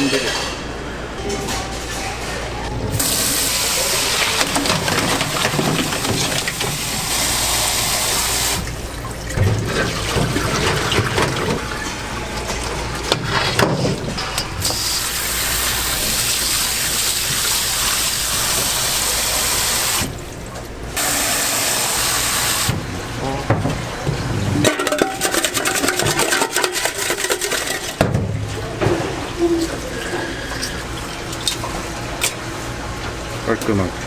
Indeed. Дякую.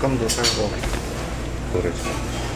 감도 살고 노래죠.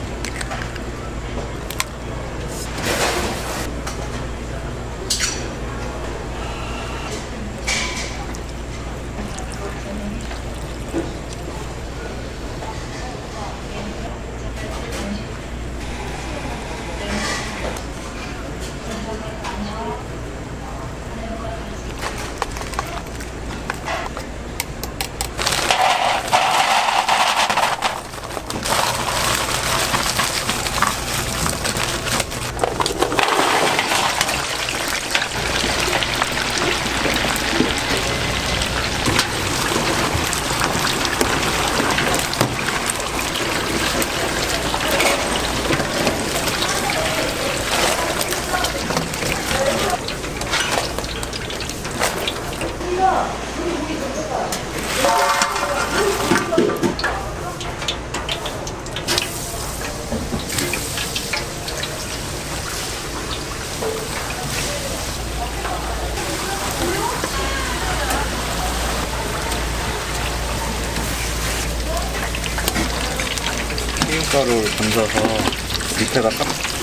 던져서 밑에가 딱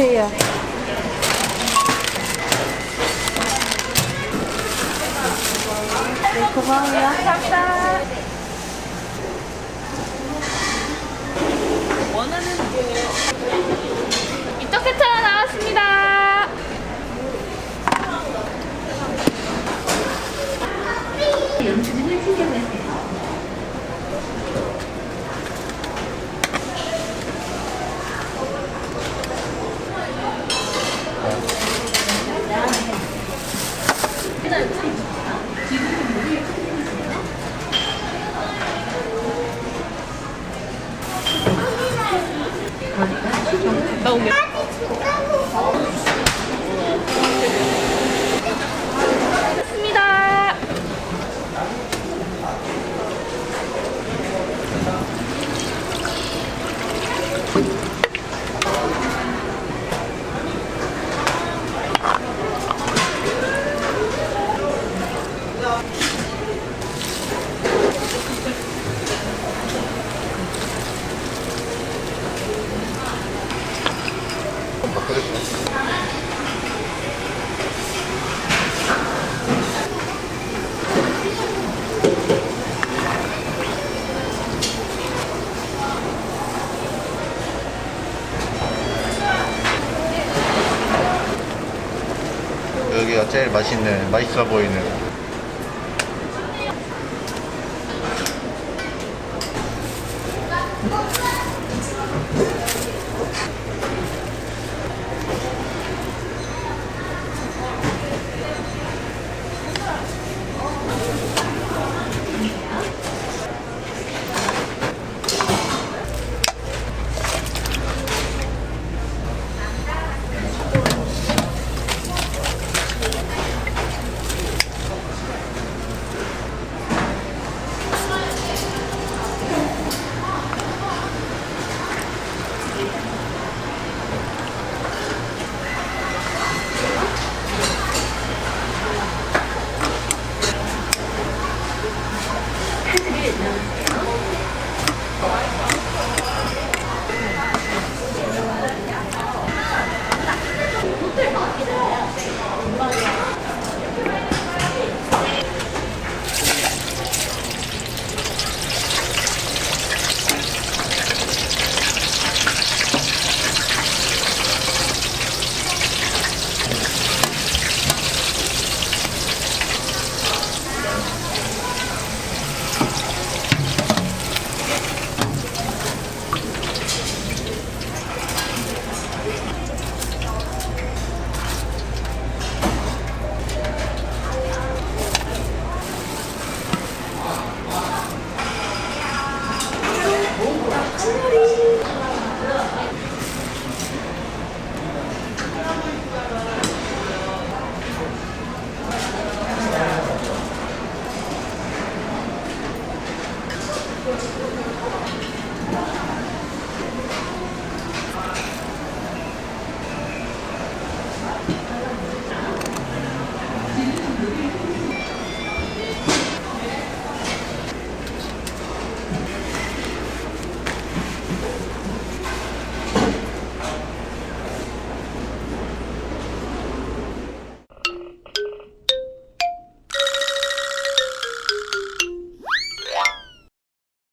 주세요. 네, 고마워요. 감사합니다. 원하는 이쪽 세트 하나 나왔습니다. 나오게. 습니다 여기가 제일 맛있는, 맛있어 보이는